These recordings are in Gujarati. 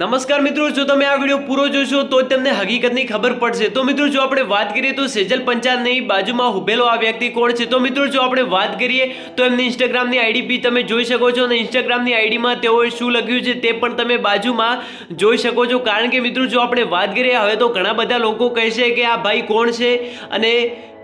નમસ્કાર મિત્રો, જો તમે આ વીડિયો પૂરો જોશો, તો તમને હકીકતની ખબર પડશે. તો મિત્રો, જો આપણે વાત કરીએ તો સેજલ પંચાલની બાજુમાં ઉભેલો આ વ્યક્તિ કોણ છે? તો મિત્રો, જો આપણે વાત કરીએ, તો એમની ઇન્સ્ટાગ્રામની આઈડી તમે જોઈ શકો છો અને ઇન્સ્ટાગ્રામની આઈડીમાં તેઓએ શું લખ્યું છે તે પણ તમે બાજુમાં જોઈ શકો છો. કારણ કે મિત્રો, જો આપણે વાત કરીએ, હવે તો ઘણા બધા લોકો કહેશે કે આ ભાઈ કોણ છે અને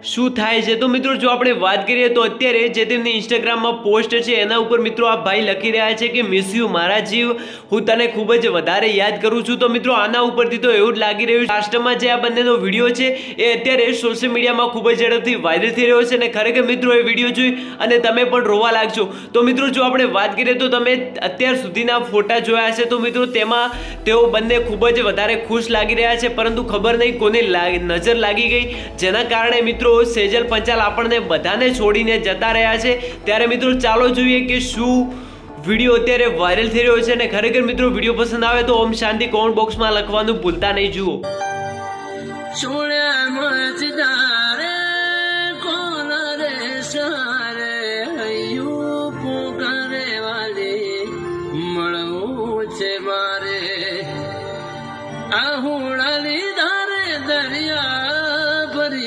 શું થાય છે? તો મિત્રો, જો આપણે વાત કરીએ તો અત્યારે જે તેમની ઇન્સ્ટાગ્રામમાં પોસ્ટ છે, એના ઉપર મિત્રો આ ભાઈ લખી રહ્યા છે કે મિસ યુ મારા જીવ. હું તને ખૂબ જ વધારે યાદ કરું છું. તો મિત્રો, આના ઉપરથી તો એવું જ લાગી રહ્યું લાસ્ટમાં જે આ બંનેનો વીડિયો છે, એ અત્યારે સોશિયલ મીડિયામાં ખૂબ જ ઝડપથી વાયરલ થઈ રહ્યો છે અને ખરેખર મિત્રો, એ વીડિયો જોઈ અને તમે પણ રોવા લાગશો. તો મિત્રો, જો આપણે વાત કરીએ તો તમે અત્યાર સુધીના ફોટા જોયા છે તો મિત્રો, તેમાં તેઓ બંને ખૂબ જ વધારે ખુશ લાગી રહ્યા છે. પરંતુ ખબર નહીં કોને નજર લાગી ગઈ. જેના કારણે મિત્રો સેજલ પંચાલ આપણને બધાને છોડીને જતા રહ્યા છે. ત્યારે મિત્રો ચાલો જોઈએ કે શું વીડિયો અત્યારે વાયરલ થઈ રહ્યો છે અને ખરેખર મિત્રો વીડિયો પસંદ આવે તો ઓમ શાંતિ કોમેન્ટ બોક્સમાં લખવાનું ભૂલતા નહીં, જુઓ. સોળ્યા મજદારે કોણ રે સારે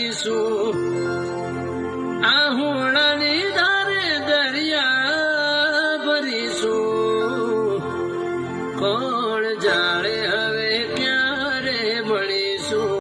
કરીશું. આ હુણની ધારે દરિયા ભરીશું. કોણ